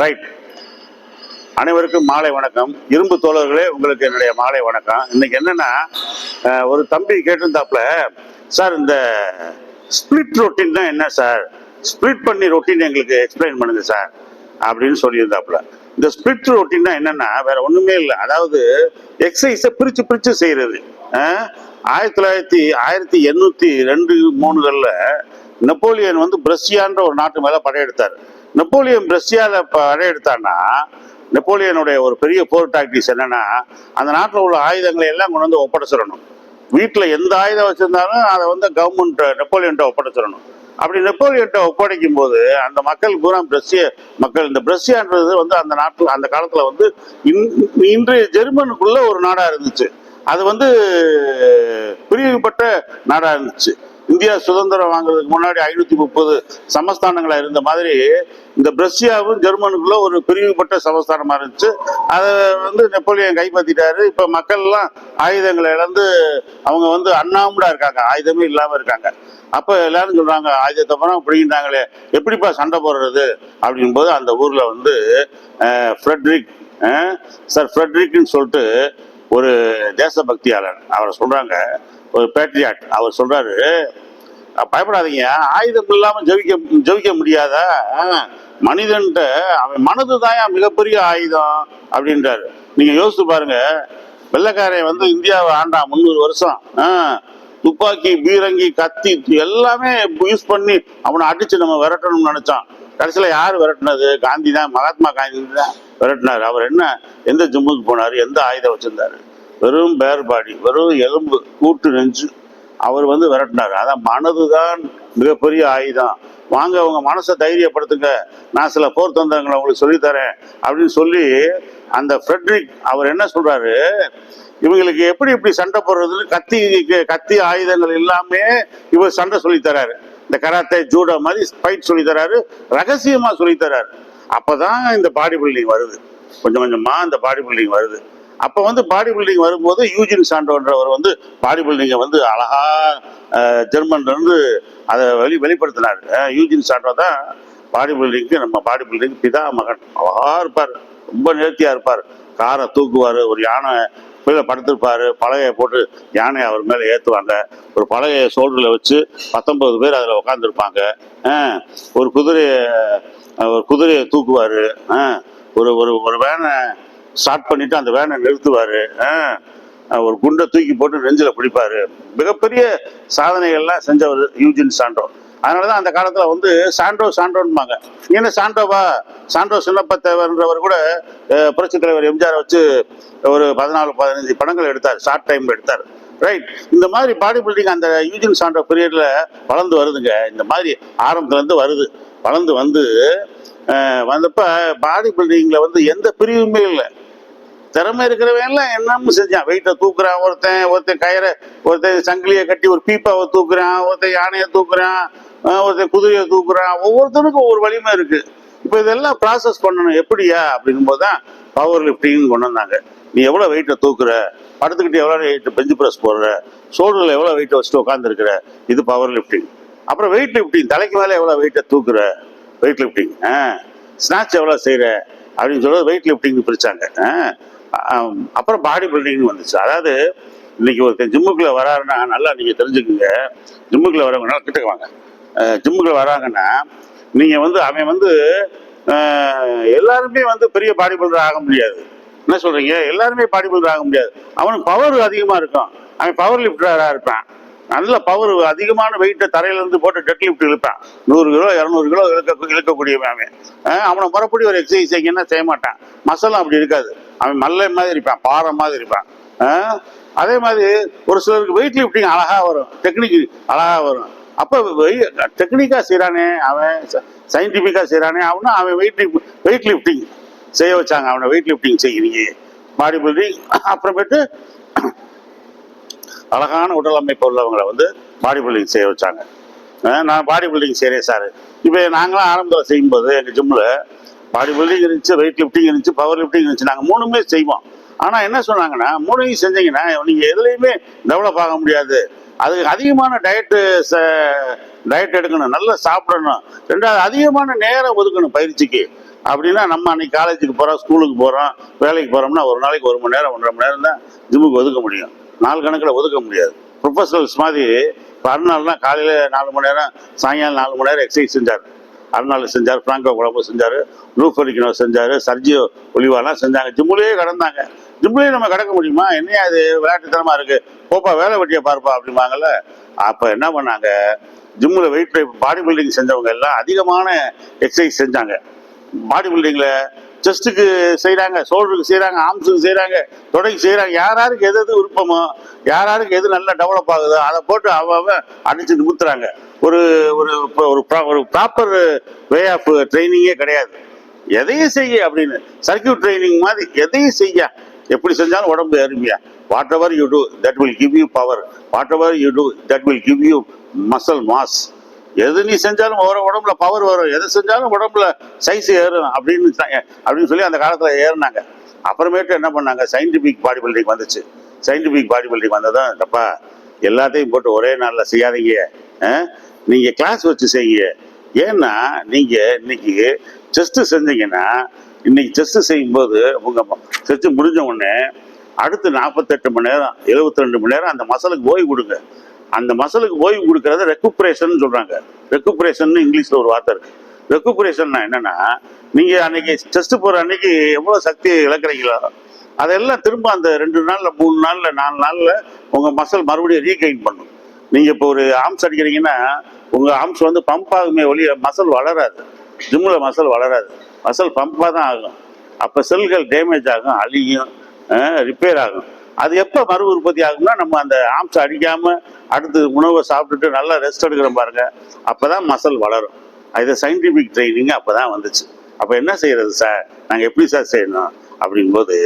Right அனைவருக்கும் மாலை வணக்கம். இரும்பு தோழர்களே உங்களுக்கு என்னுடைய மாலை வணக்கம். இன்னைக்கு என்னன்னா ஒரு தம்பி கேட்டிருந்தாப்புல சார் இந்த ஸ்பிளிட் ரொட்டீன் தான் என்ன சார்? ஸ்பிளிட் பண்ணி ரொட்டீன் எங்களுக்கு எக்ஸ்பிளைன் பண்ணுங்க சார். அப்படின்னு சொல்லியிருந்தாப்புல. இந்த ஸ்பிளிட் ரொட்டீன்னா என்னன்னா வேற ஒண்ணுமே இல்லை. அதாவது எக்ஸசைஸை பிரிச்சு பிரிச்சு செய்யறது. ஆயிரத்தி தொள்ளாயிரத்தி ஆயிரத்தி எண்ணூத்தி ரெண்டு மூணுகள்ல நெப்போலியன் வந்து பிரஷ்யான்ற ஒரு நாட்டு மேல படையெடுத்தார். நெப்போலியன் பிரஷ்யால படையெடுத்தான்னா நெப்போலியனுடைய ஒரு பெரிய போர் டாக்டிக்ஸ் என்னன்னா அந்த நாட்டில் உள்ள ஆயுதங்களை எல்லாம் கொண்டு வந்து ஒப்படைச்சிடணும். வீட்டில் எந்த ஆயுதம் வச்சுருந்தாலும் அதை வந்து கவர்மெண்ட் நெப்போலியன்ட்ட ஒப்படைச்சிடணும். அப்படி நெப்போலியன்ட்ட ஒப்படைக்கும் போது அந்த மக்கள் பூரா பிரஷ்ய மக்கள் இந்த பிரஷ்யான்றது வந்து அந்த நாட்டில் அந்த காலத்தில் வந்து இன்- இன்றைய ஜெர்மனுக்குள்ள ஒரு நாடாக இருந்துச்சு. அது வந்து பிரிவுபட்ட நாடாக இருந்துச்சு. இந்தியா சுதந்திரம் வாங்குறதுக்கு முன்னாடி ஐநூத்தி முப்பது சமஸ்தானங்களா இருந்த மாதிரி இந்த பிரஷ்யாவும் ஜெர்மனுக்குள்ள ஒரு பிரிவுபட்ட சமஸ்தானமா இருந்துச்சு. அதை வந்து நெப்போலியன் கைப்பற்றிட்டாரு. இப்ப மக்கள் எல்லாம் ஆயுதங்களை இழந்து அவங்க வந்து அண்ணாமடா இருக்காங்க. ஆயுதமே இல்லாம இருக்காங்க. அப்ப எல்லாரும் சொல்றாங்க ஆயுதத்தை பணம் அப்படின்ட்டாங்களே எப்படிப்பா சண்டை போடுறது? அப்படின் போது அந்த ஊர்ல வந்து ஃப்ரெட்ரிக் சார் ஃப்ரெட்ரிக்னு சொல்லிட்டு ஒரு தேசபக்தியாளர். அவரை சொல்றாங்க. ஒரு பேட்ரியாட். அவர் சொல்றாரு பயப்படாதீங்க. ஆயுதம் இல்லாம ஜெயிக்க ஜவிக்க முடியாதா அஹ், மனிதன்ட்ட அவன் மனது மிகப்பெரிய ஆயுதம் அப்படின்றாரு. நீங்க யோசித்து பாருங்க. வெள்ளைக்காரன் வந்து இந்தியாவை ஆண்டான் முந்நூறு வருஷம் துப்பாக்கி பீரங்கி கத்தி எல்லாமே யூஸ் பண்ணி அவனை அடிச்சு நம்ம விரட்டணும்னு நினைச்சான். கடைசியில் யார் விரட்டினது? காந்தி தான் மகாத்மா காந்தி தான் விரட்டினார். அவர் என்ன? எந்த ஜம்முக்கு போனார்? எந்த ஆயுதம் வச்சிருந்தாரு? வெறும் பேர் பாடி வெறும் எலும்பு கூட்டு நெஞ்சு. அவர் வந்து விரட்டினார். அதான் மனதுதான் மிகப்பெரிய ஆயுதம். வாங்க உங்க மனசை தைரியப்படுத்துங்க. நான் சில போர் தந்திரங்களை உங்களுக்கு சொல்லித்தரேன் அப்படின்னு சொல்லி அந்த ஃப்ரெட்ரிக் அவர் என்ன சொல்றாரு? இவங்களுக்கு எப்படி இப்படி சண்டை போடுறதுன்னு கத்தி கத்தி ஆயுதங்கள் இல்லாம இவர் சண்டை சொல்லித்தராரு. இந்த கராத்தே ஜூடோ மாதிரி ஃபைட் சொல்லித்தராரு ரகசியமாக ரகசியமா சொல்லி தராரு அப்பதான் இந்த பாடி பில்டிங் வருது. கொஞ்சம் கொஞ்சமா இந்த பாடி பில்டிங் வருது. அப்போ வந்து பாடி பில்டிங் வரும்போது யூஜின் சாண்டோன்றவர் வந்து பாடி பில்டிங்கை வந்து அழகா ஜெர்மன்லேருந்து அதை வெளி வெளிப்படுத்தினார். யூஜின் சாண்டோ தான் பாடி பில்டிங்க்கு நம்ம பாடி பில்டிங் பிதா மகன். அழகா இருப்பார். ரொம்ப நேர்த்தியாக இருப்பார். காரை தூக்குவார் ஒரு யானை கீழே படுத்திருப்பார். பலகையை போட்டு யானையை அவர் மேலே ஏற்றுவாங்க ஒரு பலகையை சோல்டரில் வச்சு பத்தொன்பது பேர் அதில் உட்காந்துருப்பாங்க ஒரு குதிரையை ஒரு குதிரையை தூக்குவார். ஒரு ஒரு ஒரு வேனை ஸ்டார்ட் பண்ணிட்டு அந்த வேனை நிறுத்துவார். ஒரு குண்டை தூக்கி போட்டு நெஞ்சில் பிடிப்பாரு. மிகப்பெரிய சாதனைகள்லாம் செஞ்சவர் யூஜின் சாண்டோ அதனால தான் அந்த காலத்தில் வந்து சாண்டோ சாண்டோன்பாங்க என்ன சாண்டோவா சாண்டோ சின்னப்ப தேவர்ன்றவர் கூட புரட்சி புரட்சித் தலைவர் எம்ஜிஆர் வச்சு ஒரு பதினாலு பதினஞ்சு படங்கள் எடுத்தார். ஷார்ட் டைம் எடுத்தார். ரைட் இந்த மாதிரி பாடி பில்டிங் அந்த யூஜின் சாண்டோ பீரியட்ல வளர்ந்து வருதுங்க. இந்த மாதிரி ஆரம்பத்துல இருந்து வருது. வளர்ந்து வந்து வந்தப்போ வந்தப்ப பாடி பில்டிங்ல வந்து எந்த பிரிவுமே இல்லை. திறமை இருக்கிறவன் எல்லாம் செஞ்சான். வெயிட்டை தூக்குறான் ஒருத்தன் ஒருத்தன் கயிறை ஒருத்தன் சங்கிலியை கட்டி ஒரு பீப்பாவை தூக்குறான் ஒருத்தன் யானையை தூக்குறான் ஒருத்தன் குதிரையை தூக்குறான். ஒவ்வொருத்தனுக்கும் ஒவ்வொரு வலிமை இருக்கு. இப்போ இதெல்லாம் ப்ராசஸ் பண்ணணும். எப்படியா? அப்படிங்கும்போது தான் பவர் லிஃப்டிங்னு கொண்டு வந்தாங்க. நீ எவ்வளோ வெயிட்டை தூக்குற? படுத்துக்கிட்டு எவ்வளோ வெயிட் பெஞ்சு ப்ரெஸ் போடுற? ஷோல்டரில் எவ்வளோ வெயிட்டை வச்சுட்டு உட்காந்துருக்குற இது பவர் லிஃப்டிங் அப்புறம் வெயிட் லிஃப்டிங் தலைக்கு மேலே எவ்வளோ வெயிட்டை தூக்குற? வெயிட் லிஃப்டிங் ஆ ஸ்நாட்ச் எவ்வளோ செய்கிற அப்படின்னு சொல்லி வெயிட் லிஃப்டிங் பிரித்தாங்க ஆ, அப்புறம் பாடி பில்டிங்னு வந்துச்சு. அதாவது இன்னைக்கு ஒருத்தன் ஜிம்முக்குள்ள வராருன்னா நல்லா நீங்க தெரிஞ்சுக்குங்க. ஜிம்முக்குள்ள வரவங்க நல்லா கிட்டக்க வாங்க ஜிம்முக்குள்ள வராங்கன்னா நீங்க வந்து அவன் வந்து எல்லாருமே வந்து பெரிய பாடி பில்டர் ஆக முடியாது. என்ன சொல்றீங்க? எல்லாருமே பாடி பில்டர் ஆக முடியாது. அவனுக்கு பவர் அதிகமா இருக்கும். அவன் பவர் லிஃப்டரா இருப்பான். நல்ல பவர் அதிகமான வெயிட்டை தரையிலேருந்து போட்டு டெட் லிஃப்ட் இழுப்பான். நூறு கிலோ இரநூறு கிலோ இழுக்க இழுக்கக்கூடியவன் அவன். அவனை மறுபடியும் ஒரு எக்ஸசைஸ் செய்யணும்னா செய்ய மாட்டான். மசலாம் அப்படி இருக்காது. அவன் மல்லை மாதிரி இருப்பான் பாறை மாதிரி இருப்பான். அதே மாதிரி ஒரு சிலருக்கு வெயிட் லிஃப்டிங் அழகாக வரும் டெக்னிக் அழகா வரும். அப்போ டெக்னிக்காக செய்கிறானே அவன் சயின்டிஃபிக்காக செய்கிறானே அவனா அவன் வெயிட் வெயிட் லிஃப்டிங் செய்ய வச்சாங்க அவனை வெயிட் லிஃப்டிங் செய்கிறீங்க. பாடி பில்டிங் அப்புறமேட்டு அழகான உடல் அமைப்பு உள்ளவங்களை வந்து பாடி பில்டிங் செய்ய வச்சாங்க. நான் பாடி பில்டிங் செய்கிறேன் சார். இப்போ நாங்களாம் ஆரம்பத்தில் செய்யும்போது எங்கள் ஜிம்மில் பாடி பில்டிங் இருந்துச்சு வெயிட் லிஃப்டிங் இருந்துச்சு பவர் லிஃப்டிங் இருந்துச்சு. நாங்கள் மூணுமே செய்வோம். ஆனால் என்ன சொன்னாங்கன்னா மூணையும் செஞ்சீங்கன்னா நீங்கள் எதுலேயுமே டெவலப் ஆக முடியாது. அதுக்கு அதிகமான டயட்டு டயட் எடுக்கணும். நல்லா சாப்பிடணும். ரெண்டாவது அதிகமான நேரம் ஒதுக்கணும் பயிற்சிக்கு. அப்படின்னா நம்ம அன்னைக்கு காலேஜுக்கு போகிறோம் ஸ்கூலுக்கு போகிறோம் வேலைக்கு போகிறோம்னா ஒரு நாளைக்கு ஒரு மணி நேரம் ஒன்றரை மணி நேரம் தான் ஜிம்முக்கு ஒதுக்க முடியும். நாலு கணக்கில் ஒதுக்க முடியாது. ப்ரொஃபஷனல்ஸ் மாதிரி இப்போ காலையில் நாலு மணி நேரம் சாயங்காலம் நாலு மணி நேரம் எக்ஸசைஸ் செஞ்சார். அருணாள் செஞ்சார் ஃப்ராங்கோ குழம்பு செஞ்சார் லூஃபரிக்கினோ செஞ்சார் சர்ஜியோ ஒலிவாலாம் செஞ்சாங்க. ஜிம்முலேயே கடந்தாங்க. ஜிம்முலேயே நம்ம கடக்க முடியுமா? என்னையா அது விளையாட்டுத்தனமாக இருக்குது போப்பா வேலை வெட்டியை பார்ப்பா அப்படிம்பாங்கல்ல. அப்போ என்ன பண்ணாங்க? ஜிம்மில் வெயிட் பாடி பில்டிங் செஞ்சவங்க எல்லாம் அதிகமான எக்ஸசைஸ் செஞ்சாங்க. பாடி பில்டிங்கில் செஸ்ட்டுக்கு செய்கிறாங்க ஷோல்டருக்கு செய்கிறாங்க ஆர்ம்ஸுக்கு செய்கிறாங்க தொடைக்கு செய்கிறாங்க யார் யாருக்கு எது எது விருப்பமோ யார் யாருக்கு எது நல்லா டெவலப் ஆகுதோ அதை போட்டு அவன் அவ அடிச்சு நிமித்துறாங்க. ஒரு ஒரு ஒரு ஒரு ப்ராப்பர் வே ஆஃப் ட்ரைனிங்கே கிடையாது. எதையும் செய்ய அப்படின்னு. சர்க்கியூட் ட்ரைனிங் மாதிரி எதையும் செய்ய. எப்படி செஞ்சாலும் உடம்பு அருமையா. Whatever you do that will give you power whatever you do that will give you muscle mass எது நீ செஞ்சாலும் ஒரு உடம்புல பவர் வரும். எது செஞ்சாலும் உடம்புல சைஸ் ஏறும் அப்படின்னு அப்படின்னு சொல்லி அந்த காலத்தில் ஏறினாங்க. அப்புறமேட்டு என்ன பண்ணாங்க? சயின்டிஃபிக் பாடி பில்டிங் வந்துச்சு. சயின்டிஃபிக் பாடி பில்டிங் வந்ததும் தப்பா எல்லாத்தையும் போட்டு ஒரே நாளில் செய்யாதீங்க. ஆ? கிளாஸ் வச்சு செய்யுங்க. ஏன்னா நீங்கள் இன்னைக்கு செஸ்ட்டு செஞ்சீங்கன்னா இன்னைக்கு செஸ்ட் செய்யும்போது உங்கள் செஸ்ட்டு முடிஞ்ச உடனே அடுத்து நாற்பத்தெட்டு மணி நேரம் 72 ரெண்டு மணி நேரம் அந்த மசலுக்கு ஓய்வு கொடுங்க. அந்த மசலுக்கு ஓய்வு கொடுக்கறத ரெக்குப்ரேஷன் சொல்றாங்க. ரெக்குப்ரேஷன் இங்கிலீஷ்ல ஒரு வார்த்தை இருக்கு. ரெக்குப்ரேஷன்னா என்னன்னா நீங்க அன்னைக்கு டெஸ்ட் போற அன்னைக்கு எவ்வளவு சக்தி இழக்கிறீங்களோ அதெல்லாம் திரும்ப அந்த ரெண்டு நாள்ல மூணு நாள்ல நாலு நாள்ல உங்க மசல் மறுபடியும் ரீகெயின் பண்ணும். நீங்க இப்போ ஒரு ஆம்ஸ் அடிக்கிறீங்கன்னா உங்க ஆம்ஸ் வந்து பம்ப் ஆகுமே ஒழிய மசல் வளராது. ஜிம்மில் மசல் வளராது. மசல் பம்பாக தான் ஆகும். அப்போ செல்கள் டேமேஜ் ஆகும் அழியும் ரிப்பேர் ஆகும். அது எப்போ மறு உற்பத்தி ஆகும்னா நம்ம அந்த ஆம்ஸ் அடிக்காம அடுத்து உணவை சாப்பிட்டுட்டு நல்லா ரெஸ்ட் எடுக்கிறோம் பாருங்க. அப்பதான் மசல் வளரும். இது சயின்டிஃபிக் ட்ரைனிங் அப்பதான் வந்துச்சு. அப்போ என்ன செய்யறது சார் நாங்கள் எப்படி சார் செய்யணும்? அப்படிங்கும்போது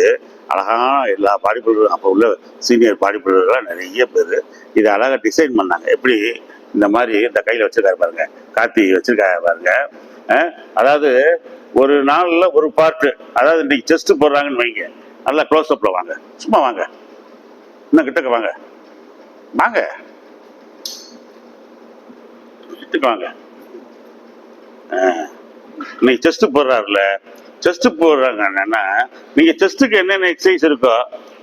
அழகான எல்லா பாடி பில்டரும் அப்போ உள்ள சீனியர் பாடி பில்டர்கள்லாம் நிறைய பேர் இதை அழகாக டிசைன் பண்ணாங்க. எப்படி? இந்த மாதிரி இந்த கையில் வச்சுருக்காரு பாருங்க. காத்தி வச்சுருக்காரு பாருங்க. அதாவது ஒரு நாளில் ஒரு பார்ட்டு அதாவது இன்னைக்கு செஸ்ட் போடுறாங்கன்னு வைங்க. நல்லா க்ளோஸ் வாங்க. சும்மா வாங்க. இன்னும் கிட்டக்க வாங்க. வாங்க. கிட்டக்க வாங்க இன்னைக்கு செஸ்ட் போடுறாருல. செஸ்ட் போடுறாங்க என்னன்னா நீங்க செஸ்ட்டுக்கு என்னென்ன எக்ஸசைஸ் இருக்கோ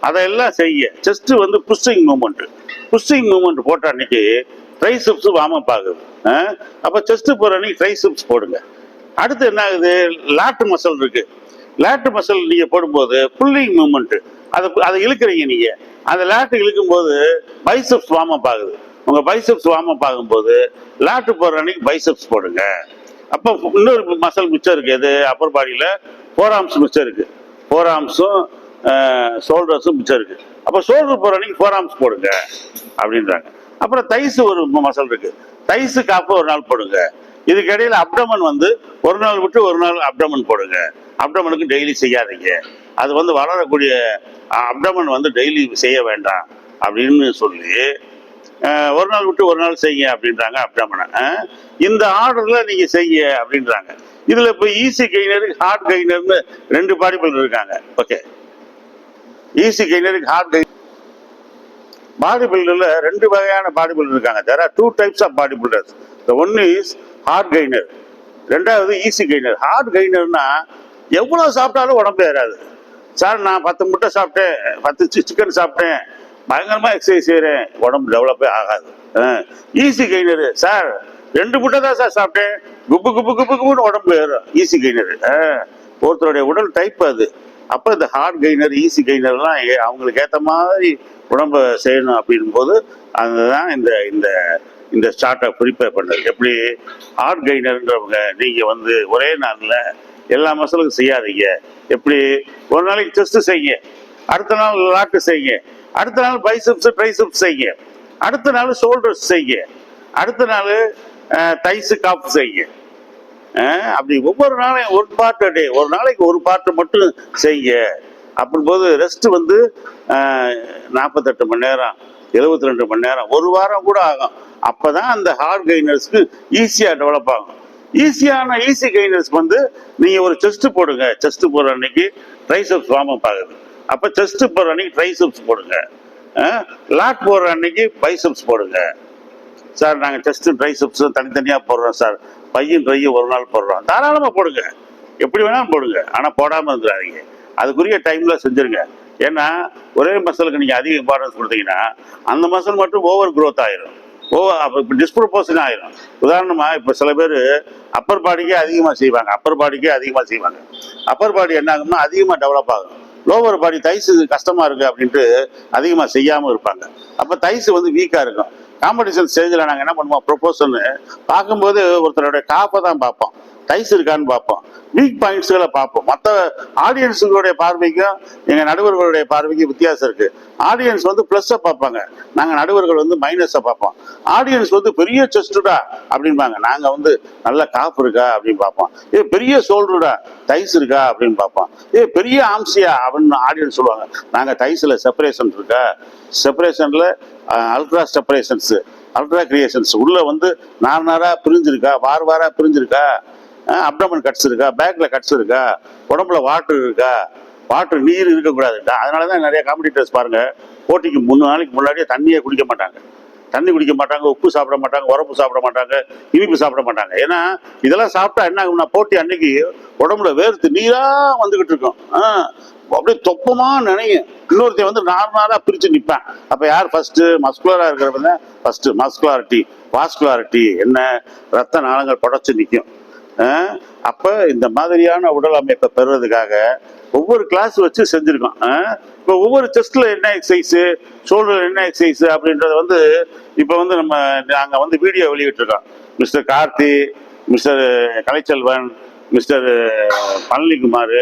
அதெல்லாம் செய்ய. செஸ்ட் வந்து புஷ்ஷிங் மூமெண்ட் புஷ்டிங் மூமெண்ட் போட்ட அன்னைக்கு ட்ரைசெப்ஸ் வார்ம் அப் ஆகுது. அப்போ செஸ்ட் போடுற அன்னைக்கு ட்ரைசெப்ஸ் போடுங்க. அடுத்து என்ன ஆகுது? லாட்டு மசில் இருக்கு. லாட்டு மசில் நீங்க போடும்போது புல்லிங் மூமெண்ட் அதை அதை இழுக்கிறீங்க நீங்க. அந்த லாட்டு இழுக்கும் போது பைசப்ஸ் வார்ம் அப் ஆகுது. உங்க பைசப்ஸ் வார்ம் ஆகும்போது லாட்டு போடுற அன்னைக்கு பைசப்ஸ் போடுங்க. அப்போ இன்னொரு மசல் மிச்சம் இருக்கு எது? அப்பர் பாடியில ஃபோர் ஆர்ம்ஸ் மிச்சம் இருக்கு. ஃபோர் ஆர்ம்ஸும் ஷோல்டர்ஸும் மிச்சம் இருக்கு. அப்போ ஷோல்டர் போற அன்னைக்கு ஃபோர் ஆர்ம்ஸ் போடுங்க அப்படின்றாங்க. அப்புறம் தைஸ் ஒரு மசல் இருக்கு. தைஸு காப்பு ஒரு நாள் போடுங்க. இதுக்கு இடையில அப்டமன் வந்து ஒரு நாள் விட்டு ஒரு நாள் அப்டமன் போடுங்க. அப்டமனுக்கு டெய்லி செய்யாதீங்க. அது வந்து வளரக்கூடிய அப்டமன் வந்து டெய்லி செய்ய வேண்டாம் அப்படின்னு சொல்லி ஒரு நாள் விட்டு ஒரு நாள் செய்ய அப்படின்றாங்க அப்டமனை இந்த ஆர்டர்ல நீங்க செய்ய அப்படின்றாங்க. இதுல இப்போ ஈஸி கெய்னர் ஹார்ட் கெய்னர்னு ரெண்டு பாடி இருக்காங்க. ஓகே ஈஸி கெய்னருக்கு ஹார்ட் கெய்னர் பாடி ரெண்டு வகையான பாடி பில்டர் இருக்காங்க. There are two types of body builders the one is hard gainer ரெண்டாவது ஈஸி கெய்னர் ஹார்ட் கெய்னர்னா எவ்வளவு சாப்பிட்டாலும் உடம்பு ஏறாது. சார் நான் பத்து முட்டை சாப்பிட்டேன் பத்து சிக்கன் சாப்பிட்டேன் பயங்கரமாக எக்ஸசைஸ் செய்கிறேன் உடம்பு டெவலப்பே ஆகாது. ஈஸி கெய்னர் சார் ரெண்டு முட்டை தான் சார் சாப்பிட்டேன். குப்பு குப்பு குப்பு குப்புன்னு உடம்பு ஏறும். ஈஸி கெய்னர் ஒருத்தருடைய உடல் டைப் அது. அப்போ இந்த ஹார்ட் கெய்னர் ஈஸி கெய்னர்லாம் அவங்களுக்கு ஏற்ற மாதிரி உடம்பை செய்யணும் அப்படின் போது அதுதான் இந்த இந்த இந்த ஸ்டார்ட்டை ப்ரிப்பேர் பண்ணுறது எப்படி? ஹார்ட் கெய்னர்ன்றவங்க நீங்கள் வந்து ஒரே நாளில் எல்லா மசலுக்கும் செய்யாதீங்க. எப்படி? ஒரு நாளைக்கு செஸ்ட் செய்யுங்க. அடுத்த நாள் லாட்டு செய்யுங்க. அடுத்த நாள் பைசப்ஸ் ட்ரைசப்ஸ் செய்யுங்க. அடுத்த நாள் ஷோல்டர்ஸ் செய்யுங்க. அடுத்த நாள் தைஸு காப் செய்யுங்க. அப்படி ஒவ்வொரு நாளையும் ஒரு பார்ட் டே ஒரு நாளைக்கு ஒரு பார்ட்டு மட்டும் செய்ய அப்படின் போது ரெஸ்ட் வந்து நாற்பத்தெட்டு மணி நேரம் எழுபத்தி ரெண்டு மணி நேரம் ஒரு வாரம் கூட ஆகும். அப்பதான் அந்த ஹார்ட் கெய்னர்ஸ்க்கு ஈஸியாக டெவலப் ஆகும். ஈஸியான ஈஸி கெய்னர்ஸ் வந்து நீங்கள் ஒரு செஸ்ட் போடுங்க. செஸ்ட் போடுற அன்னைக்கு ட்ரைசப்ஸ் வார்ம் அப் ஆகுது. அப்போ செஸ்ட் போடுற அன்னைக்கு ட்ரைசப்ஸ் போடுங்க. லாட் போடுற அன்னைக்கு பைசப்ஸ் போடுங்க. சார் நாங்கள் செஸ்ட் ட்ரைசப்ஸும் தனித்தனியாக போடுறோம் சார் பையன் ட்ரையும் ஒரு நாள் போடுறோம். தாராளமாக போடுங்க. எப்படி வேணாலும் போடுங்க. ஆனால் போடாமல் இருந்துடாதீங்க. அதுக்குரிய டைமில் செஞ்சுருங்க. ஏன்னா ஒரே மசலுக்கு நீங்கள் அதிக இம்பார்ட்டன்ஸ் கொடுத்தீங்கன்னா அந்த மசல் மட்டும் ஓவர் க்ரோத் ஆயிரும். ஓவர் அப்போ இப்போ டிஸ்ப்ரப்போசன் ஆயிரும். உதாரணமாக இப்போ சில பேர் அப்பர் பாடிக்கே அதிகமாக செய்வாங்க. அப்பர் பாடிக்கே அதிகமாக செய்வாங்க. அப்பர் பாடி என்ன ஆகும்னா அதிகமாக டெவலப் ஆகும். லோவர் பாடி தைஸ் கஷ்டமாக இருக்குது அப்படின்ட்டு அதிகமாக செய்யாமல் இருப்பாங்க. அப்போ தைஸ் வந்து வீக்காக இருக்கும். காம்படிஷன் ஸ்டேஜில் நாங்கள் என்ன பண்ணுவோம்? ப்ரொப்போசல்னு பார்க்கும்போது ஒருத்தருடைய காப்பை தான் பார்ப்போம். டைஸ் இருக்கான்னு பார்ப்போம். வீக் பாயிண்ட்ஸ்களை பார்ப்போம். மற்ற ஆடியன்ஸுகளுடைய பார்வைக்கும் எங்கள் நடுவர்களுடைய பார்வைக்கும் வித்தியாசம் இருக்குது ஆடியன்ஸ் வந்து ப்ளஸ்ஸை பார்ப்பாங்க. நாங்கள் நடுவர்கள் வந்து மைனஸை பார்ப்போம். ஆடியன்ஸ் வந்து பெரிய செஸ்டுடா அப்படிம்பாங்க. நாங்கள் வந்து நல்ல காப்பு இருக்கா அப்படின்னு பார்ப்போம். ஏ பெரிய சோல்டருடா டைஸ் இருக்கா அப்படின்னு பார்ப்போம். ஏ பெரிய ஆம்சியா அப்படின்னு ஆடியன்ஸ் சொல்லுவாங்க. நாங்கள் டைஸில் செப்பரேஷன் இருக்கா? செப்பரேஷனில் அல்ட்ரா செப்பரேஷன்ஸு அல்ட்ரா கிரியேஷன்ஸ் உள்ளே வந்து நார் நாராக பிரிஞ்சிருக்கா? வார் வாராக பிரிஞ்சிருக்கா? அப்டமன் கட்ஸ் இருக்கா? பேக்கில் கட்ஸ் இருக்கா? உடம்புல வாட்டர் இருக்கா? வாட்டர் நீர் இருக்கக்கூடாது அதனால தான் நிறைய காம்படிட்டர்ஸ் பாருங்கள் போட்டிக்கு மூணு நாளைக்கு முன்னாடியே தண்ணியே குடிக்க மாட்டாங்க. தண்ணி குடிக்க மாட்டாங்க உப்பு சாப்பிட மாட்டாங்க உரப்பு சாப்பிட மாட்டாங்க இனிப்பு சாப்பிட மாட்டாங்க. ஏன்னா இதெல்லாம் சாப்பிட்டா என்ன ஆகும்னா போட்டி அன்னைக்கு உடம்புல வேர்த்து நீரா வந்துகிட்டு இருக்கும். ஆ, அப்படியே தொப்பமா நினையும். இன்னொருத்தையும் வந்து நார்மலாக பிரித்து நிற்பேன் அப்போ யார் ஃபஸ்ட்டு மஸ்குலராக இருக்கிறவங்க ஃபஸ்ட்டு மஸ்குலாரிட்டி வாஸ்குலாரிட்டி என்ன? ரத்த நாளங்கள் புடைச்சு நிற்கும் அப்போ இந்த மாதிரியான உடல் அமைப்பை பெறுறதுக்காக ஒவ்வொரு கிளாஸ் வச்சு செஞ்சிருக்கோம். இப்போ ஒவ்வொரு செஸ்ட்டில் என்ன எக்ஸசைஸு ஷோல்டர் என்ன எக்ஸசைஸ் அப்படின்றத வந்து இப்போ வந்து நம்ம நாங்கள் வந்து video வெளியிட்டிருக்கோம். Mister Karthi mister Kalaiselvan mister Palanikumar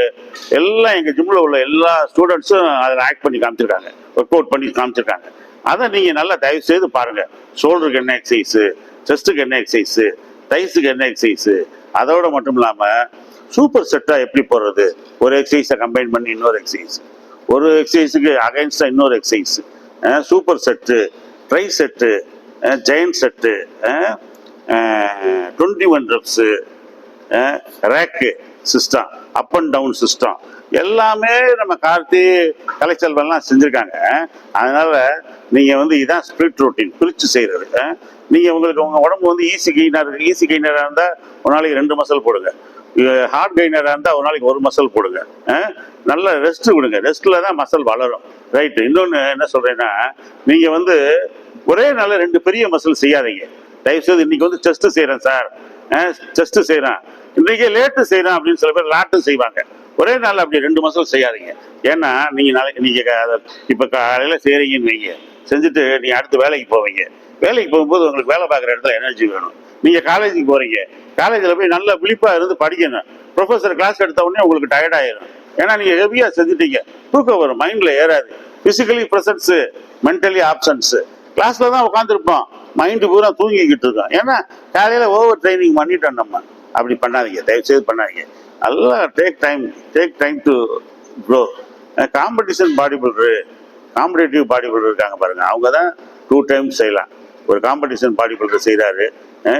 எல்லாம் எங்கள் ஜிம்மில் உள்ள எல்லா ஸ்டூடெண்ட்ஸும் அதில் ஆக்ட் பண்ணி காமிச்சிருக்காங்க. ஒர்க் அவுட் பண்ணி காமிச்சிருக்காங்க. அதை நீங்கள் நல்லா தயவு செய்து பாருங்கள் ஷோல்டருக்கு என்ன எக்ஸசைஸு செஸ்ட்டுக்கு என்ன எக்ஸசைஸு தைஸுக்கு என்ன எக்ஸசைஸு அதோட மட்டும் இல்லாமல் சூப்பர் செட்டாக எப்படி போடுறது ஒரு எக்ஸசைஸை கம்பைன் பண்ணி இன்னொரு எக்ஸசைஸ் ஒரு எக்ஸசைஸுக்கு அகைன்ஸ்டாக இன்னொரு exercise super set tri set giant set twenty one reps rack system up and down system எல்லாமே நம்ம கார்த்தி கலைச்செல்வன்லாம் செஞ்சுருக்காங்க. அதனால் நீங்கள் வந்து இதான் ஸ்பிரிட் ரொட்டீன் பிரித்து செய்கிறது நீங்கள் உங்களுக்கு உங்கள் உடம்பு வந்து ஈஸி கெய்னர் ஈஸி கெயினராக இருந்தால் ஒரு நாளைக்கு ரெண்டு மசல் போடுங்க. ஹார்ட் கெயினராக இருந்தால் ஒரு நாளைக்கு ஒரு மசல் போடுங்க. நல்ல ரெஸ்ட் கொடுங்க. ரெஸ்ட்டில் தான் மசல் வளரும். ரைட்டு இன்னொன்று என்ன சொல்கிறேன்னா நீங்கள் வந்து ஒரே நாளில் ரெண்டு பெரிய மசல் செய்யாதீங்க. தயவுசெய்து இன்னைக்கு வந்து செஸ்ட்டு செய்கிறேன் சார். செஸ்ட்டு செய்கிறேன் இன்றைக்கே லேட்டு செய்யலாம் அப்படின்னு சில பேர் லாட்டும் செய்வாங்க. ஒரே நாள் அப்படி ரெண்டு மாதம் செய்யாதீங்க. ஏன்னா நீங்கள் நாளைக்கு நீங்கள் இப்போ காலையில் செய்கிறீங்கன்னு வைங்க. செஞ்சுட்டு நீங்கள் அடுத்து வேலைக்கு போவீங்க. வேலைக்கு போகும்போது உங்களுக்கு வேலை பார்க்குற இடத்துல எனர்ஜி வேணும். நீங்கள் காலேஜுக்கு போகிறீங்க காலேஜில் போய் நல்ல விழிப்பாக இருந்து படிக்கணும். ப்ரொஃபஸர் கிளாஸ் எடுத்த உடனே உங்களுக்கு டயர்ட் ஆயிரும். ஏன்னா நீங்கள் ஹெவியாக செஞ்சுட்டீங்க. தூக்கம் வரும். மைண்டில் ஏறாது. ஃபிசிக்கலி ப்ரெசன்ஸு மென்டலி ஆப்ஷன்ஸு கிளாஸில் தான் உட்காந்துருப்போம் மைண்டு பூரா தூங்கிக்கிட்டு இருக்கோம். ஏன்னா காலையில் ஓவர் ட்ரைனிங் பண்ணிட்டோம் நம்ம. அப்படி பண்ணாதீங்க. தயவுசெய்து பண்ணாதீங்க. நல்லா take time take time to grow competition body builder competitive body builder இருக்காங்க பாருங்கள் அவங்க தான் டூ டைம்ஸ் செய்யலாம். ஒரு காம்படிஷன் பாடி பில்டர் செய்கிறாரு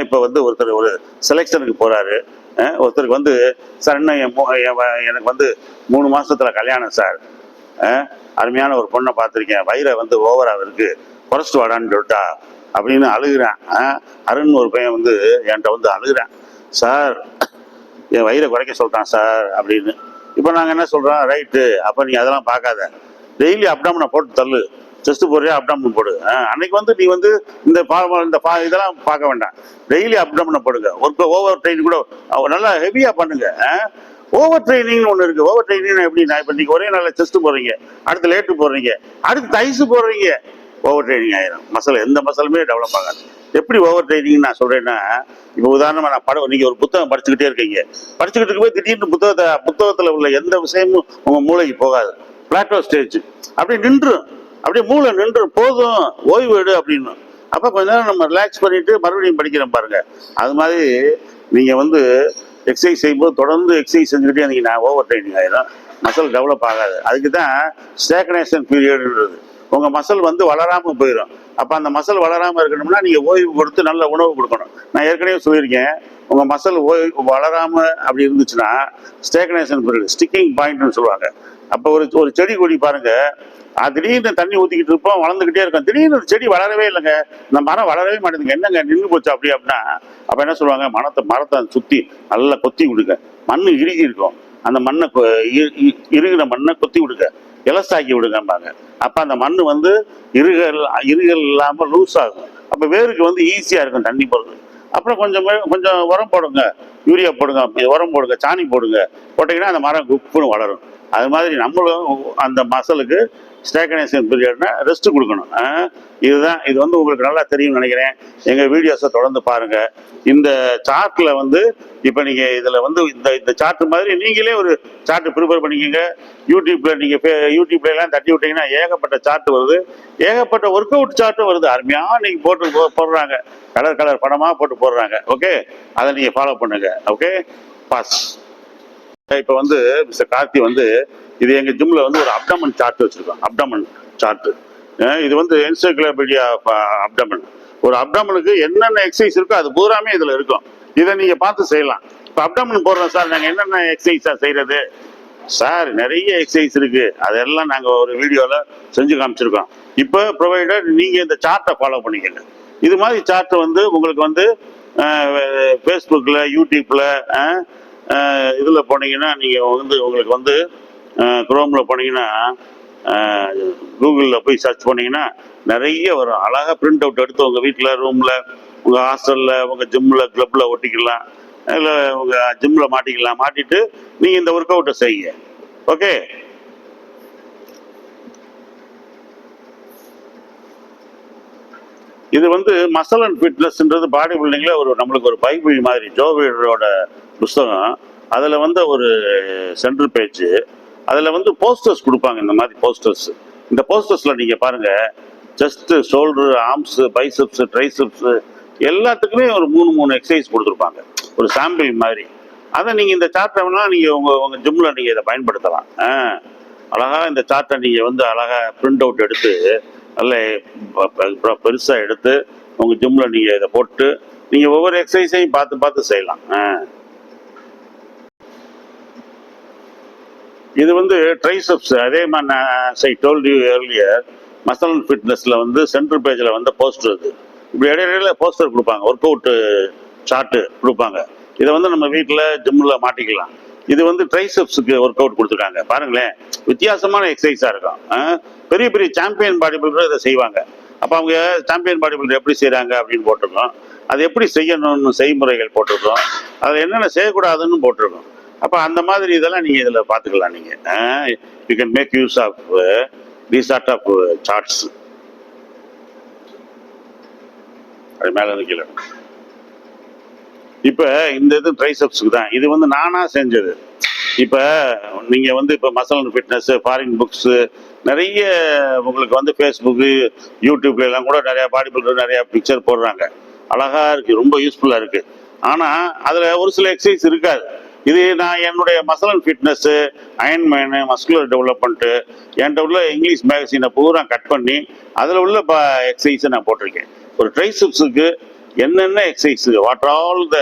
இப்போ வந்து ஒருத்தர் ஒரு செலெக்ஷனுக்கு போகிறாரு ஒருத்தருக்கு வந்து சார் இன்னும் என் என் எனக்கு வந்து மூணு மாதத்தில் கல்யாணம் சார். அருமையான ஒரு பொண்ணை பார்த்துருக்கேன். வயிறை வந்து ஓவராக இருக்கு. குறைச்சிட்டு வாடான்னு சொல்லிட்டா. அப்படின்னு அழுகிறேன். அருண் ஒரு பையன் வந்து என்கிட்ட வந்து அழுகிறேன். சார் என் வயிறை குறைக்க சொல்கிறான் சார் அப்படின்னு. இப்போ நாங்கள் என்ன சொல்கிறோம் ரைட்டு. அப்போ நீ அதெல்லாம் பார்க்காத. டெய்லி அப்டாமனை போட்டு தள்ளு. செஸ்ட்டு போடுறியா? அப்டாமன் போடு. அன்னைக்கு வந்து நீ வந்து இந்த பா இந்த பா இதெல்லாம் பார்க்க வேண்டாம். டெய்லி அப்டாமனை போடுங்க. ஒர்க் ஓவர் ட்ரெயின் கூட நல்லா ஹெவியாக பண்ணுங்க. ஓவர் ட்ரைனிங்னு ஒன்று இருக்குது ஓவர் ட்ரைனிங் எப்படி? நான் இப்போ நீங்கள் ஒரே நாளில் செஸ்ட்டு போடுறீங்க. அடுத்து லேட்டு போடுறீங்க. அடுத்து தைஸு போடுறீங்க. ஓவர் ட்ரைனிங் ஆயிரும். மசில் எந்த மசாலுமே டெவலப் ஆகாது. எப்படி ஓவர் ட்ரைனிங் நான் சொல்றேன்னா இப்போ உதாரணமாக நான் படம் நீங்கள் ஒரு புத்தகம் படிச்சுக்கிட்டே இருக்கீங்க. படிச்சுக்கிட்டு இருக்கும்போது திடீர்னு புத்தகத்தை புத்தகத்தில் உள்ள எந்த விஷயமும் உங்கள் மூளைக்கு போகாது. பிளாட்டோ ஸ்டேஜ் அப்படியே நின்றும். அப்படியே மூளை நின்றும். போதும். ஓய்வு எடு அப்படின்னு. அப்போ கொஞ்ச நேரம் நம்ம ரிலாக்ஸ் பண்ணிட்டு மறுபடியும் படிக்கிறோம் பாருங்க. அது மாதிரி நீங்கள் வந்து எக்ஸசைஸ் செய்யும்போது தொடர்ந்து எக்ஸசைஸ் செஞ்சுக்கிட்டே இருந்தீங்கன்னா ஓவர் ட்ரைனிங் ஆயிடும் மசில் டெவலப் ஆகாது. அதுக்கு தான் ஸ்டேக்னேஷன் பீரியடுன்றது உங்கள் மசில் வந்து வளராமல் போயிடும் அப்ப அந்த மசல் வளராம இருக்கணும்னா நீங்க ஓய்வு கொடுத்து நல்ல உணவு கொடுக்கணும். நான் ஏற்கனவே சொல்லியிருக்கேன் உங்க மசல் ஓய்வு வளராம அப்படி இருந்துச்சுன்னா ஸ்டேக்னேஷன் பீரியட் ஸ்டிக்கிங் பாயிண்ட்னு சொல்லுவாங்க. அப்போ ஒரு ஒரு செடி கொடி பாருங்க அது திடீர்னு தண்ணி ஊத்திக்கிட்டு இருப்போம் வளர்ந்துக்கிட்டே இருக்கும். திடீர்னு ஒரு செடி வளரவே இல்லைங்க. இந்த மரம் வளரவே மாட்டேங்குதுங்க. என்னங்க நின்று போச்சு அப்படி அப்படின்னா அப்ப என்ன சொல்லுவாங்க மரத்தை மரத்தை சுத்தி நல்லா கொத்தி விடுங்க. மண் இறுகி இருக்கும். அந்த மண்ணை இ- இறுகின மண்ணை கொத்தி விடுங்க. இலசாக்கி விடுங்கம்பாங்க. அப்போ அந்த மண் வந்து இருகல் இருகல் இல்லாமல் லூஸ் ஆகும். அப்போ வேருக்கு வந்து ஈஸியாக இருக்கும் தண்ணி போடுறது அப்புறம் கொஞ்சம் கொஞ்சம் உரம் போடுங்க. யூரியா போடுங்க உரம் போடுங்க சாணி போடுங்க. போட்டிங்கன்னா அந்த மரம் குப்புன்னு வளரும். அது மாதிரி நம்மளும் அந்த மசலுக்கு ஸ்டேகனேஷன் பீரியட்னா ரெஸ்ட் கொடுக்கணும். ஆ? இதுதான் இது வந்து உங்களுக்கு நல்லா தெரியும்னு நினைக்கிறேன். எங்கள் வீடியோஸை தொடர்ந்து பாருங்கள் இந்த சார்ட்டில் வந்து இப்போ நீங்கள் இதில் வந்து இந்த இந்த சார்ட் மாதிரி நீங்களே ஒரு சார்ட்டு ப்ரிப்பேர் பண்ணிக்கோங்க. யூடியூப்பில் நீங்கள் யூடியூப்ல எல்லாம் தட்டி விட்டீங்கன்னா ஏகப்பட்ட சார்ட் வருது. ஏகப்பட்ட ஒர்க் அவுட் சார்ட்டும் வருது. அருமையாக நீங்கள் போட்டு போ- போடுறாங்க. கலர் கலர் படமாக போட்டு போடுறாங்க. ஓகே அதை நீங்கள் ஃபாலோ பண்ணுங்கள் ஓகே பாஸ் இப்போ வந்து மிஸ்டர் கார்த்தி வந்து இது எங்க ஜிம்ல வந்து ஒரு அப்டமன் சார்ட் வச்சிருக்கோம் அப்டமன் சார்ட். இது வந்து என்சைக்ளோபீடியா அப்டமன். ஒரு அப்டமனுக்கு என்னென்ன எக்ஸசைஸ் இருக்கோ அது பூராமே இதுல இருக்கும். இதை நீங்க பார்த்து செய்யலாம். இப்போ அப்டமன் போடுறோம் சார் நாங்க என்னென்ன எக்ஸசைஸா செய்யறது? சார் நிறைய எக்ஸசைஸ் இருக்கு. அதெல்லாம் நாங்க ஒரு வீடியோல செஞ்சு காமிச்சிருக்கோம். இப்போ ப்ரொவைடர் நீங்க இந்த சார்ட்டை ஃபாலோ பண்ணிக்கங்க. இது மாதிரி சார்ட் வந்து உங்களுக்கு வந்து ஃபேஸ்புக்கில் யூடியூப்பில் இதில் போனீங்கன்னா நீங்கள் வந்து உங்களுக்கு வந்து குரோமில் போனீங்கன்னா கூகுளில் போய் சர்ச் பண்ணீங்கன்னா நிறைய வரும். அழகாக பிரிண்ட் அவுட் எடுத்து உங்கள் வீட்டில் ரூமில் உங்கள் ஹாஸ்டலில் உங்கள் ஜிம்மில் கிளப்பில் ஒட்டிக்கலாம். இல்லை உங்கள் ஜிம்மில் மாட்டிக்கலாம். மாட்டிட்டு நீங்கள் இந்த ஒர்க் அவுட்டை செய்யுங்க. ஓகே இது வந்து மசல் அண்ட் ஃபிட்னஸ்ன்றது பாடி பில்டிங்கில் ஒரு நம்மளுக்கு ஒரு பைபிள் மாதிரி ஜோவியரோட புஸ்தகம் அதில் வந்து ஒரு சென்ட்ரல் பேஜ் அதில் வந்து போஸ்டர்ஸ் கொடுப்பாங்க இந்த மாதிரி போஸ்டர்ஸ் இந்த போஸ்டர்ஸில் நீங்கள் பாருங்கள் chest shoulder arms biceps triceps எல்லாத்துக்குமே ஒரு மூணு மூணு எக்ஸசைஸ் கொடுத்துருப்பாங்க. ஒரு சாம்பிள் மாதிரி. அதை நீங்கள் இந்த சார்ட்டை வேணால் நீங்கள் உங்கள் உங்கள் ஜிம்மில் நீங்கள் இதை பயன்படுத்தலாம். ஆ. அழகாக இந்த சார்ட்டை நீங்கள் வந்து அழகாக பிரிண்ட் அவுட் எடுத்து நல்ல பெருசாக எடுத்து உங்கள் ஜிம்மில் நீங்கள் இதை போட்டு நீங்கள் ஒவ்வொரு எக்ஸசைஸையும் பார்த்து பார்த்து செய்யலாம். இது வந்து ட்ரைசப்ஸ் அதே மாதிரி நான் as I told you earlier muscle ஃபிட்னஸில் வந்து சென்ட்ரல் பேஜில் வந்து போஸ்டர் இது இப்படி இடையில போஸ்டர் கொடுப்பாங்க. ஒர்க் அவுட்டு சார்ட்டு கொடுப்பாங்க. இதை வந்து நம்ம வீட்டில் ஜிம்மில் மாட்டிக்கலாம். இது வந்து ட்ரைசப்ஸுக்கு ஒர்க் அவுட் கொடுத்துருக்காங்க. பாருங்களேன். வித்தியாசமான எக்ஸசைஸாக இருக்கும். ஆ? பெரிய பெரிய சாம்பியன் பாடி பில்டரும் இதை செய்வாங்க. அப்போ அவங்க சாம்பியன் பாடி பில்டர் எப்படி செய்கிறாங்க அப்படின்னு போட்டிருக்கோம். அது எப்படி செய்யணும்னு செய்முறைகள் போட்டிருக்கோம். அதில் என்னென்ன செய்யக்கூடாதுன்னு போட்டிருக்கோம். அப்போ அந்த மாதிரி இதெல்லாம் நீங்கள் இதில் பார்த்துக்கலாம் நீங்கள் you can make use of the of charts uh, uh, அது மேலே இருந்து கீழே. இப்போ இந்த இது ட்ரைசப்ஸுக்கு தான். இது வந்து நானாக செஞ்சது. இப்போ நீங்கள் வந்து இப்போ muscle and fitness foreign books நிறைய உங்களுக்கு வந்து ஃபேஸ்புக்கு யூடியூப்ல எல்லாம் கூட நிறையா பாடி பில்டர் நிறையா பிக்சர் போடுறாங்க. அழகாக இருக்குது ரொம்ப யூஸ்ஃபுல்லாக இருக்குது ஆனால் அதில் ஒரு சில எக்ஸசைஸ் இருக்காது. இது நான் என்னுடைய muscle and fitness ironman muscular development என்கிட்ட உள்ள இங்கிலீஷ் மேகசினை பூரா கட் பண்ணி அதில் உள்ள ப எக்ஸசைஸை நான் போட்டிருக்கேன். ஒரு ட்ரைசிப்ஸுக்கு என்னென்ன exercise what all the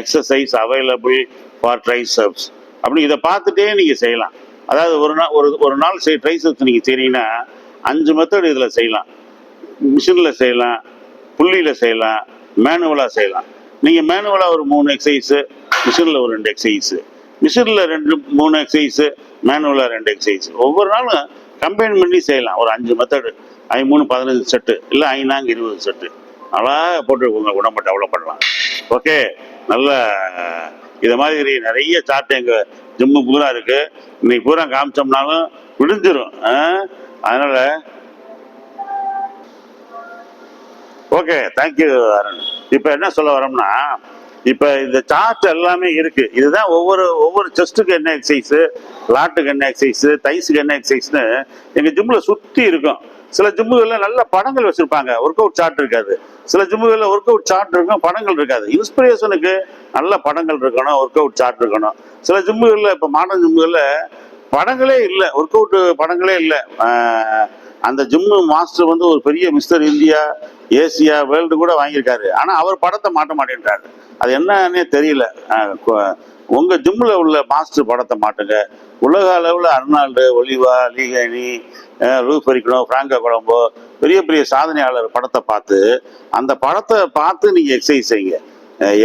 exercise available for triceps அப்படி இதை பார்த்துட்டே நீங்கள் செய்யலாம். அதாவது ஒரு நாள் ஒரு ஒரு நாள் செய் ட்ரைசப்ஸ் நீங்கள் செய்கிறீங்கன்னா அஞ்சு மெத்தட் இதில் செய்யலாம். மிஷினில் செய்யலாம் புள்ளியில் செய்யலாம் மேனுவலாக செய்யலாம். நீங்கள் மேனுவலாக ஒரு மூணு எக்ஸசைஸு மிஷினில் ஒரு ரெண்டு எக்ஸசைஸு மிஷினில் ரெண்டு மூணு எக்ஸசைஸு மேனுவலாக ரெண்டு எக்ஸசைஸ் ஒவ்வொரு நாளும் கம்பைன் பண்ணி செய்யலாம். ஒரு அஞ்சு மெத்தடு ஐ மூணு பதினஞ்சு செட்டு இல்லை ஐநாங்க இருபது செட்டு அழகாக போட்டு உங்கள் உடம்பை டெவலப் பண்ணலாம் ஓகே நல்ல இதை மாதிரி நிறைய சார்ட் எங்கள் ஜிம்மு பூரா இருக்கு. இன்னைக்கு பூரா காமிச்சோம்னாலும் விடுஞ்சிரும். ஆ? Okay thank you Arun. இப்போ என்ன சொல்ல வரோம்னா இப்போ இந்த சார்ட் எல்லாமே இருக்குது இதுதான் ஒவ்வொரு ஒவ்வொரு செஸ்ட்டுக்கு என்ன எக்ஸசைஸு லாட்டுக்கு என்ன எக்ஸசைஸு தைஸுக்கு என்ன எக்ஸசைஸ்னு எங்கள் ஜிம்மில் சுற்றி இருக்கும். சில ஜிம்முகளில் நல்ல படங்கள் வச்சுருப்பாங்க. ஒர்க் அவுட் சார்ட் இருக்காது. சில ஜிம்முகளில் ஒர்க் அவுட் சார்ட் இருக்கும் படங்கள் இருக்காது. இன்ஸ்பிரேஷனுக்கு நல்ல படங்கள் இருக்கணும் ஒர்க் அவுட் சார்ட் இருக்கணும். சில ஜிம்முகளில் இப்போ மாடர்ன் ஜிம்முகளில் படங்களே இல்லை. ஒர்க் அவுட் படங்களே இல்லை. அந்த ஜிம்மு மாஸ்டர் வந்து ஒரு பெரிய மிஸ்டர் இந்தியா ஏசியா வேர்ல்டு கூட வாங்கியிருக்காரு. ஆனால் அவர் படத்தை மாட்ட மாட்டேன்றாரு. அது என்னன்னே தெரியல. உங்கள் ஜிம்மில் உள்ள மாஸ்டர் படத்தை மாட்டுங்க. உலக அளவில் அர்னால்டு ஒலிவா லீகனி ரூஃப் அரிக்கணும் ஃப்ராங்கோ குழம்போ பெரிய பெரிய சாதனையாளர் படத்தை பார்த்து அந்த படத்தை பார்த்து நீங்கள் எக்ஸசைஸ் செய்யுங்க.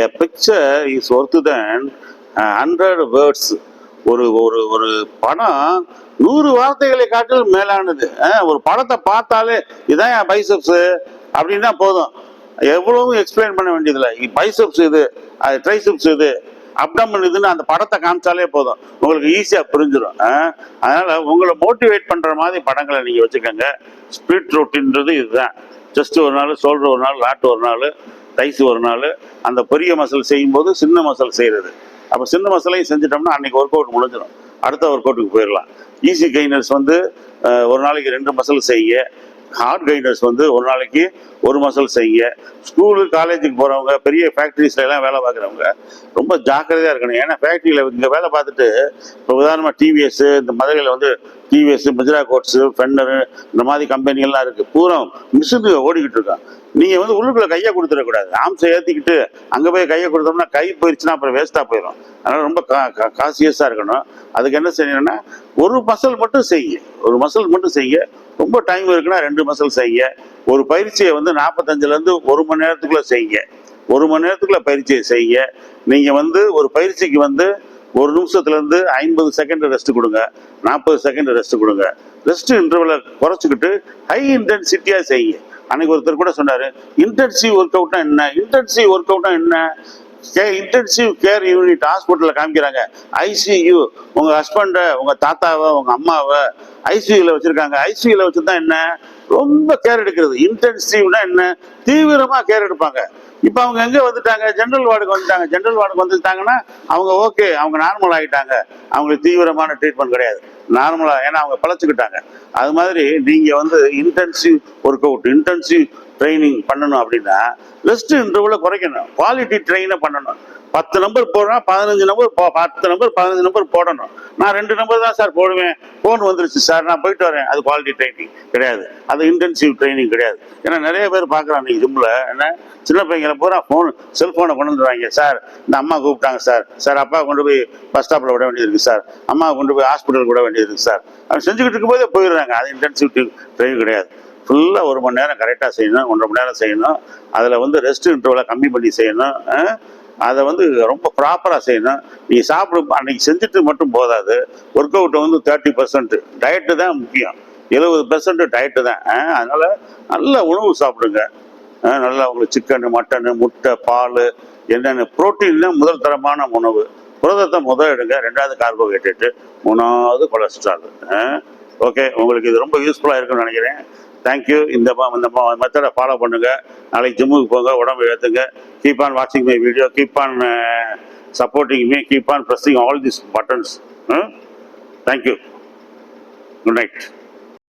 A picture is worth than hundred words ஒரு ஒரு ஒரு படம் நூறு வார்த்தைகளை காட்டிலும் மேலானது. ஒரு படத்தை பார்த்தாலே இதான் என் பைசப்ஸ் அப்படின்னா போதும். எவ்வளவும் எக்ஸ்பிளைன் பண்ண வேண்டியதில்லை. பைசப்ஸ் இது அது ட்ரைசப்ஸ் இது அப்டமன் இதுன்னு அந்த படத்தை காமிச்சாலே போதும். உங்களுக்கு ஈஸியாக புரிஞ்சிடும் அஹ். அதனால உங்களை மோட்டிவேட் பண்ணுற மாதிரி படங்களை நீங்கள் வச்சுக்கோங்க. ஸ்பிரிட் ரொட்டின்றது இதுதான். செஸ்ட் ஒரு நாள் ஷோல்டர் ஒரு நாள் லாட்டு ஒரு நாள் தைஸ் ஒரு நாள். அந்த பெரிய மசில் செய்யும்போது சின்ன மசில் செய்கிறது அப்போ சின்ன மசிலையும் செஞ்சிட்டோம்னா அன்றைக்கி ஒர்க் அவுட் முடிஞ்சிடும் அடுத்த ஒர்க் அவுட்டுக்கு போயிடலாம். ஈஸி கைனர்ஸ் வந்து ஒரு நாளைக்கு ரெண்டு மசில் செய்ய ஹார்ட் கைனர்ஸ் வந்து ஒரு நாளைக்கு ஒரு மசல் செய்ய ஸ்கூலு காலேஜுக்கு போகிறவங்க பெரிய ஃபேக்ட்ரிஸ்ல எல்லாம் வேலை பார்க்குறவங்க ரொம்ப ஜாக்கிரதையாக இருக்கணும். ஏன்னா ஃபேக்ட்ரியில் இங்கே வேலை பார்த்துட்டு இப்போ உதாரணமாக டிவிஎஸ் இந்த மதுரையில் வந்து டிவிஎஸ் மிஜ்ரா கோட்ஸு ஃபெண்டரு இந்த மாதிரி கம்பெனிகள்லாம் இருக்குது பூரா மிஷினு ஓடிக்கிட்டு இருக்கான். நீங்கள் வந்து உள்ளுக்குள்ளே கையை கொடுத்துடக்கூடாது. ஆம்சை ஏற்றிக்கிட்டு அங்கே போய் கையை கொடுத்தோம்னா கை போயிடுச்சுன்னா அப்புறம் வேஸ்ட்டாக போயிடும். அதனால் ரொம்ப கா காசியஸாக இருக்கணும். அதுக்கு என்ன செய்யணும்னா ஒரு மசில் மட்டும் செய்ய. ஒரு மசில் மட்டும் செய்ய. ரொம்ப டைம் இருக்குன்னா ரெண்டு மசில் செய்ய. ஒரு பயிற்சியை வந்து நாற்பத்தஞ்சிலேருந்து ஒரு மணி நேரத்துக்குள்ளே செய்ய. ஒரு மணி நேரத்துக்குள்ள பயிற்சியை செய்ய. நீங்கள் வந்து ஒரு பயிற்சிக்கு வந்து ஒரு நிமிஷத்துலேருந்து ஐம்பது செகண்ட் ரெஸ்ட் கொடுங்க. நாற்பது செகண்ட் ரெஸ்ட் கொடுங்க. ரெஸ்ட் இன்டர்வலை குறைச்சிக்கிட்டு ஹை இன்டென்சிட்டியாக செய்யுங்க அன்னைக்கு ஒருத்தர் கூட சொன்னார் இன்டென்சிவ் ஒர்க் அவுட்னா என்ன? இன்டென்சிவ் ஒர்க் அவுட்னா என்ன? கே இன்டென்சிவ் கேர் யூனிட் ஹாஸ்பிட்டலில் காமிக்கிறாங்க. ஐசியூ உங்கள் ஹஸ்பண்டை உங்கள் தாத்தாவை உங்கள் அம்மாவை ஐசியூவில் வச்சுருக்காங்க. ஐசியூவில் வச்சுருந்தா என்ன? ரொம்ப கேர் எடுக்கிறது. இன்டென்சிவ்னா என்ன? தீவிரமாக கேர் எடுப்பாங்க. இப்போ அவங்க எங்கே வந்துட்டாங்க? ஜென்ரல் வார்டுக்கு வந்துட்டாங்க. ஜென்ரல் வார்டுக்கு வந்துட்டாங்கன்னா அவங்க ஓகே அவங்க நார்மல் ஆகிட்டாங்க. அவங்களுக்கு தீவிரமான ட்ரீட்மெண்ட் கிடையாது. நார்மலாக ஏன்னா அவங்க பழச்சிக்கிட்டாங்க. அது மாதிரி நீங்கள் வந்து intensive work out intensive training பண்ணணும் அப்படின்னா ரெஸ்ட் இன்டர்வலை குறைக்கணும். குவாலிட்டி ட்ரெயினை பண்ணணும். பத்து நம்பர் போடுறேன் பதினஞ்சு நம்பர் போ- பத்து நம்பர் பதினஞ்சு நம்பர் போடணும். நான் ரெண்டு நம்பர் தான் சார் போடுவேன். ஃபோன் வந்துருச்சு சார் நான் போயிட்டு வரேன். அது குவாலிட்டி ட்ரைனிங் கிடையாது. அது இன்டென்சிவ் ட்ரைனிங் கிடையாது. ஏன்னா நிறைய பேர் பார்க்குறான் நீ ஜிம்மில் என்ன? சின்ன பையங்களை பூரா ஃபோன் செல்ஃபோனை கொண்டு வந்துடுவாங்க சார் இந்த அம்மா கூப்பிட்டாங்க சார் சார் அப்பா கொண்டு போய் பஸ் ஸ்டாப்பில் விட வேண்டியது சார் அம்மா கொண்டு போய் ஹாஸ்பிட்டல் விட வேண்டியது இருக்குது சார் அவன் செஞ்சுக்கிட்டு இருக்கும்போதே போயிடுறாங்க. அது இன்டென்சிவ் ட்ரைனிங் கிடையாது. ஃபுல்லாக ஒரு மணி நேரம் கரெக்டாக செய்யணும் ஒன்றரை மணி நேரம் செய்யணும். அதில் வந்து ரெஸ்ட் இன்டர்வலை கம்மி பண்ணி செய்யணும். அதை வந்து ரொம்ப ப்ராப்பராக செய்யணும். நீ சாப்பிடும் அன்னைக்கு செஞ்சுட்டு மட்டும் போதாது. ஒர்க் அவுட்டை வந்து தேர்ட்டி பர்சன்ட் டயட்டு தான் முக்கியம். எழுபது பெர்சன்ட் டயட்டு தான். அதனால் நல்ல உணவு சாப்பிடுங்க. நல்லா உங்களுக்கு சிக்கனு மட்டனு முட்டை பால் என்னென்ன ப்ரோட்டீன் தான் முதல் தரமான உணவு. புரதத்தை முதல் எடுங்க. ரெண்டாவது கார்போஹைட்ரேட்டு மூணாவது கொலஸ்ட்ரால் ஓகே உங்களுக்கு இது ரொம்ப யூஸ்ஃபுல்லாக இருக்குன்னு நினைக்கிறேன். தேங்க்யூ இந்த இந்த மெத்தடை ஃபாலோ பண்ணுங்கள் நாளைக்கு ஜிம்முக்கு போங்க உடம்பு ஏற்றுங்க கீப் ஆன் வாட்சிங் my video keep on supporting me keep on pressing all this buttons thank you good night